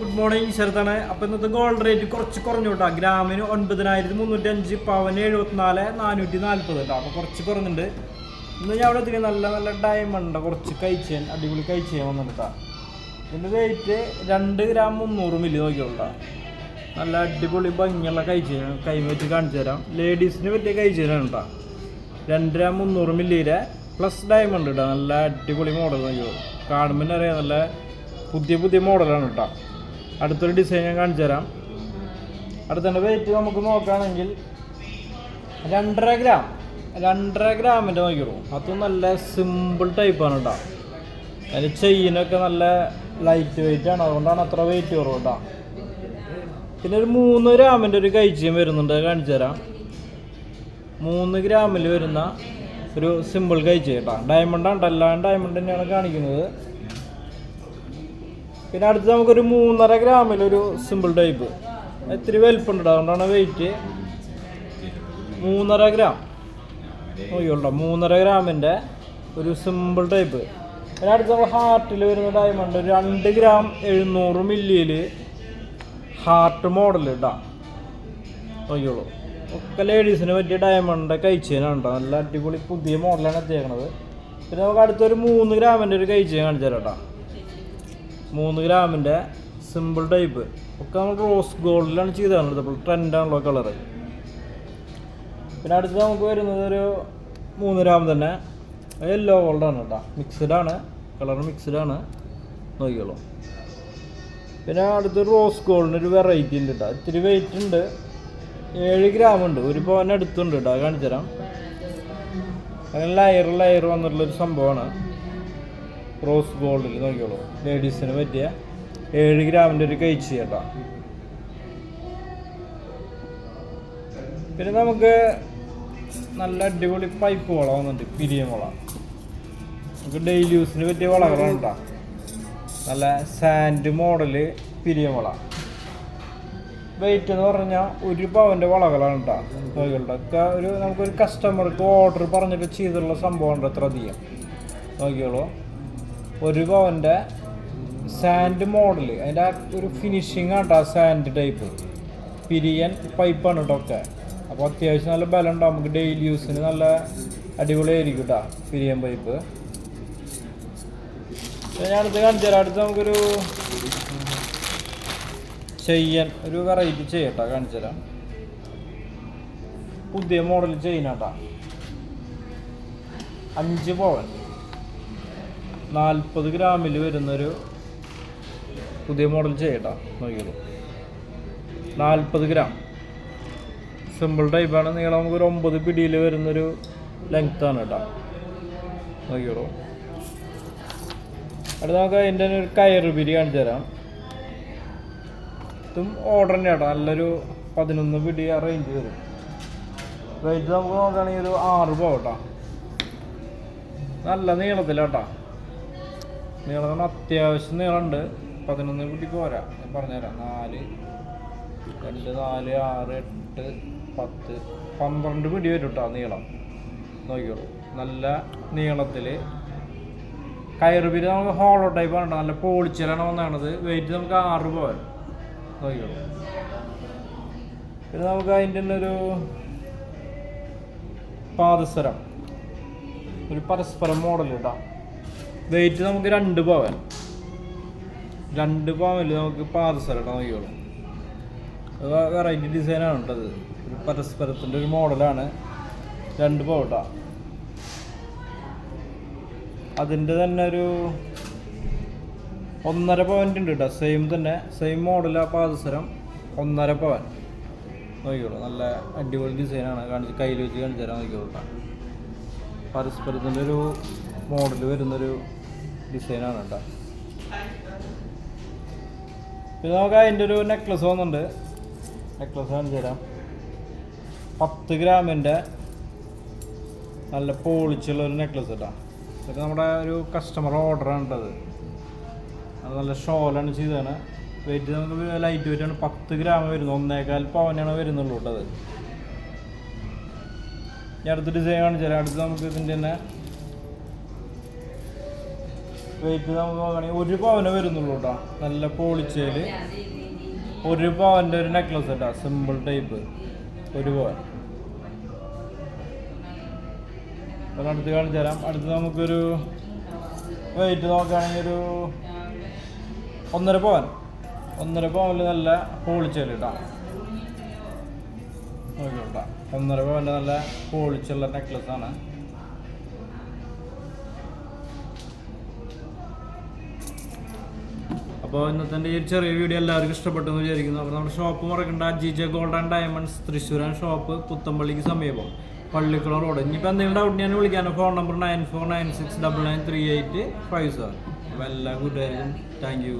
Good morning ശരത്താണ്. അപ്പോൾ ഇന്നത്തെ gold rate കുറച്ച് കുറഞ്ഞു കേട്ടോ ഗ്രാമിന് ഒൻപതിനായിരത്തി മുന്നൂറ്റി അഞ്ച് പവന് എഴുപത്തിനാല് നാനൂറ്റി നാൽപ്പത് കേട്ടോ അപ്പോൾ കുറച്ച് കുറഞ്ഞിട്ടുണ്ട്. ഇന്ന് ഞാൻ അവിടെ എത്തിക്കുക നല്ല നല്ല ഡയമണ്ട് കുറച്ച് കഴിച്ചേൻ അടിപൊളി കഴിച്ചാൻ വന്നിട്ടാ ഇതിന്റെ റേറ്റ് രണ്ട് ഗ്രാം മുന്നൂറ് മില്ലി നോക്കിയുള്ള നല്ല അടിപൊളി ഭംഗിയുള്ള കഴിച്ചാൻ കൈ വെച്ച് കാണിച്ചു തരാം. ലേഡീസിന് പറ്റിയ കഴിച്ചാനാണ് കേട്ടോ രണ്ട് ഗ്രാം മുന്നൂറ് മില്ലിയിലെ പ്ലസ് ഡയമണ്ട് കേട്ടോ നല്ല അടിപൊളി മോഡൽ നോക്കിയോ കാണുമ്പോൾ അറിയാം. നല്ല പുതിയ പുതിയ മോഡലാണ് കേട്ടോ അടുത്തൊരു ഡിസൈൻ ഞാൻ കാണിച്ചു തരാം. അടുത്തതിന്റെ വെയിറ്റ് നമുക്ക് നോക്കുകയാണെങ്കിൽ രണ്ടര ഗ്രാം രണ്ടര ഗ്രാമിന്റെ നോക്കിയുള്ളൂ അതും നല്ല സിമ്പിൾ ടൈപ്പാണ് കേട്ടോ അതിൽ ചെയിനൊക്കെ നല്ല ലൈറ്റ് വെയിറ്റ് ആണ്. അതുകൊണ്ടാണ് അത്ര വെയിറ്റ് കുറവ് കേട്ടോ പിന്നെ ഒരു മൂന്ന് ഗ്രാമിന്റെ ഒരു കൈച്ചിയും വരുന്നുണ്ട്. കാണിച്ചു തരാം. മൂന്ന് ഗ്രാമിൽ വരുന്ന ഒരു സിമ്പിൾ കൈച്ചി കേട്ടോ ഡയമണ്ട് ആണ് എല്ലാം ഡയമണ്ട് തന്നെയാണ് കാണിക്കുന്നത്. പിന്നെ അടുത്ത് നമുക്കൊരു മൂന്നര ഗ്രാമിൽ ഒരു സിമ്പിൾ ടൈപ്പ് ഇത്തിരി വലിപ്പുണ്ട് അതുകൊണ്ടാണ് വെയിറ്റ് മൂന്നര ഗ്രാം. നോക്കിയോട്ടോ മൂന്നര ഗ്രാമിന്റെ ഒരു സിമ്പിൾ ടൈപ്പ് പിന്നെ അടുത്ത് നമ്മൾ ഹാർട്ടിൽ വരുന്ന ഡയമണ്ട് ഒരു രണ്ട് ഗ്രാം എഴുന്നൂറ് മില്ലിയിൽ ഹാർട്ട് മോഡൽ ഇട്ടാ നോക്കിയോളൂ ഒക്കെ ലേഡീസിന് പറ്റിയ ഡയമണ്ട് കഴിച്ചതിനാണ് കേട്ടോ നല്ല അടിപൊളി പുതിയ മോഡലാണ് എത്തിയേക്കണത് പിന്നെ നമുക്ക് അടുത്തൊരു മൂന്ന് ഗ്രാമിന്റെ ഒരു കഴിച്ചു കാണിച്ചു തരാം കേട്ടോ മൂന്ന് ഗ്രാമിന്റെ സിമ്പിൾ ടൈപ്പ് ഒക്കെ നമ്മൾ റോസ് ഗോൾഡിലാണ് ചെയ്തതാണ് ഇപ്പോൾ ട്രെൻഡാണല്ലോ കളർ പിന്നെ അടുത്ത് നമുക്ക് വരുന്നത് ഒരു മൂന്ന് ഗ്രാം തന്നെ യെല്ലോ ഗോൾഡാണ് കേട്ടോ. മിക്സ്ഡ് ആണ്. കളർ മിക്സ്ഡ് ആണ്. നോക്കിയോളൂ പിന്നെ അടുത്ത് റോസ് ഗോൾഡിന് ഒരു വെറൈറ്റി ഉണ്ട് കേട്ടോ. ഇത്തിരി വെയിറ്റ് ഉണ്ട്. ഏഴ് ഗ്രാം ഉണ്ട്. ഒരു പവൻ അടുത്തുണ്ട് കേട്ടോ. അത് കാണിച്ചു തരാം അങ്ങനെ ലയർ ലയർ വന്നിട്ടുള്ളൊരു സംഭവമാണ്. റോസ് ഗോൾഡിൽ നോക്കിയോളൂ ലേഡീസിന് പറ്റിയ ഏഴ് ഗ്രാമിന്റെ ഒരു കഴിച്ച് ചേട്ടാ പിന്നെ നമുക്ക് നല്ല അടിപൊളി പൈപ്പ് വള വന്നിട്ട് പിരിയൻ വള. നമുക്ക് ഡെയിലി യൂസിന് പറ്റിയ വളകളാണ് കേട്ടോ. നല്ല സാൻഡ് മോഡൽ പിരിയൻ വള. വെയിറ്റ് എന്ന് പറഞ്ഞാൽ ഒരു പവന്റെ വളകളാണ് കേട്ടോ. നോക്കിയോളൂ ഒക്കെ ഒരു നമുക്കൊരു കസ്റ്റമർക്ക് ഓർഡർ പറഞ്ഞിട്ട് ചെയ്തിട്ടുള്ള സംഭവമുണ്ട് അത്ര അധികം നോക്കിയോളൂ ഒരു പവന്റെ സാൻഡ് മോഡൽ അതിന്റെ ആ ഒരു ഫിനിഷിങ് ആട്ടോ സാൻഡ് ടൈപ്പ് പിരിയൻ പൈപ്പാണ് കേട്ടോ ഒക്കെ. അപ്പോൾ അത്യാവശ്യം നല്ല ബലം ഉണ്ടാവും. നമുക്ക് ഡെയിലി യൂസിന് നല്ല അടിപൊളിയായിരിക്കും കേട്ടോ പിരിയൻ പൈപ്പ് അടുത്ത് കാണിച്ചു തരാം. അടുത്ത് നമുക്കൊരു ചെയ്യാൻ ഒരു വെറൈറ്റി ചെയ്യട്ടോ കാണിച്ചു തരാം. പുതിയ മോഡൽ ചെയ്യാട്ടാ അഞ്ച് പവൻ. നാൽപ്പത് ഗ്രാമിൽ വരുന്നൊരു പുതിയ മോഡൽ ചെയ്യട്ടാ നോക്കിയത് നാൽപ്പത് ഗ്രാം. സിമ്പിൾ ടൈപ്പാണ് നീളം നമുക്കൊരു ഒമ്പത് പിടിയിൽ വരുന്നൊരു ലെങ്ത്താണ് കേട്ടോ. നോക്കിയോളൂ അടുത്ത നമുക്ക് അതിന്റെ തന്നെ ഒരു കയറ് പിരി കാണിച്ചു തരാം. ഇതും ഓർഡർ തന്നെ കേട്ടോ. നല്ലൊരു പതിനൊന്ന് പിടി ആ റേഞ്ച് വരും. റേറ്റ് നമുക്ക് നോക്കുകയാണെങ്കിൽ ഒരു ആറ് പോകട്ടോ നല്ല നീളത്തിലാട്ടാ. നീളം പറഞ്ഞാൽ അത്യാവശ്യം നീളമുണ്ട് പതിനൊന്ന് പിടി പോരാ. ഞാൻ പറഞ്ഞുതരാം. നാല് രണ്ട് നാല് ആറ് എട്ട് പത്ത്. പന്ത്രണ്ട് പിടി വരും കേട്ടോ നീളം. നോക്കിയോളൂ നല്ല നീളത്തിൽ കയറുപിരി നമുക്ക് ഹോളോ ടൈപ്പ് ആണ് നല്ല പോളിച്ചിലാണ് വന്നതാണത് വെയിറ്റ് നമുക്ക് ആറ് പോരാ. നോക്കിയോളൂ പിന്നെ നമുക്ക് അതിന്റെ തന്നെ ഒരു പാദസരം. ഒരു പരസ്പരം മോഡൽ ഇടാം വെയിറ്റ് നമുക്ക് രണ്ട് പവൻ. രണ്ട് പവനിൽ നമുക്ക് പാദസരം ഇടാം നോക്കിയോളൂ വെറൈറ്റി ഡിസൈനാണ് കേട്ടത് ഒരു പരസ്പരത്തിന്റെ ഒരു മോഡലാണ് രണ്ട് പവട്ട അതിന്റെ തന്നെ ഒരു ഒന്നര പവന്റെ ഉണ്ട് കേട്ടോ സെയിം തന്നെ. സെയിം മോഡലാ പാദസരം. ഒന്നര പവൻ. നോക്കിയോളൂ നല്ല അടിപൊളി ഡിസൈനാണ് കാണിച്ച് കയ്യിൽ വെച്ച് കാണിച്ചു തരാൻ നോക്കിയോളൂ കേട്ടോ പരസ്പരത്തിന്റെ ഒരു മോഡൽ വരുന്നൊരു ഡിസൈനാണ് കേട്ടോ പിന്നെ നമുക്ക് അതിന്റെ ഒരു നെക്ലസ് വന്നുണ്ട് നെക്ലസ് കാണിച്ചു തരാം. പത്ത് ഗ്രാമിന്റെ നല്ല പോളിച്ചുള്ള ഒരു നെക്ലസ് കേട്ടോ ഇത് നമ്മുടെ ഒരു കസ്റ്റമർ ഓർഡറാണ് കേട്ടത് അത് നല്ല ഷോലാണ് ചെയ്തതാണ്. വെയിറ്റ് നമുക്ക് ലൈറ്റ് വെയിറ്റ് ആണ്. പത്ത് ഗ്രാം വരുന്നത് ഒന്നേകാൽ പവനാണ് വരുന്നുള്ളൂ കേട്ടത് അടുത്ത ഡിസൈൻ കാണിച്ചു തരാം. അടുത്ത് നമുക്ക് ഇതിന്റെ തന്നെ വെയിറ്റ് നമുക്ക് നോക്കുകയാണെങ്കിൽ ഒരു പവനെ വരുന്നുള്ളൂ കേട്ടോ. നല്ല പോളിച്ചേൽ ഒരു പവന്റെ ഒരു നെക്ലസ് കേട്ടോ സിമ്പിൾ ടൈപ്പ് ഒരു പവൻ. അടുത്ത് കാണിച്ചു തരാം. അടുത്ത് നമുക്കൊരു വെയിറ്റ് നോക്കുകയാണെങ്കിൽ ഒരു ഒന്നര പവൻ. ഒന്നര പവനിൽ നല്ല പോളിച്ചേൽ കേട്ടോ. ഒന്നര പവന്റെ നല്ല പോളിച്ചുള്ള നെക്ലസ് ആണ്. അപ്പോൾ ഇന്നത്തെ ഈ ചെറിയ വീഡിയോ എല്ലാവർക്കും ഇഷ്ടപ്പെട്ടു എന്ന് വിചാരിക്കുന്നു. അപ്പോൾ നമ്മുടെ shop മുറക്കേണ്ട. G J gold and diamonds തൃശ്ശൂരാൻ shop പുത്തമ്പള്ളിക്ക് സമീപം പള്ളിക്കുളം റോഡ് ഇനിയിപ്പോൾ എന്തെങ്കിലും ഡൗട്ട് ഞാൻ വിളിക്കാനോ. Phone number nine four nine six double nine three eight five seven അപ്പോൾ എല്ലാ കൂട്ടുകാർക്കും താങ്ക് യു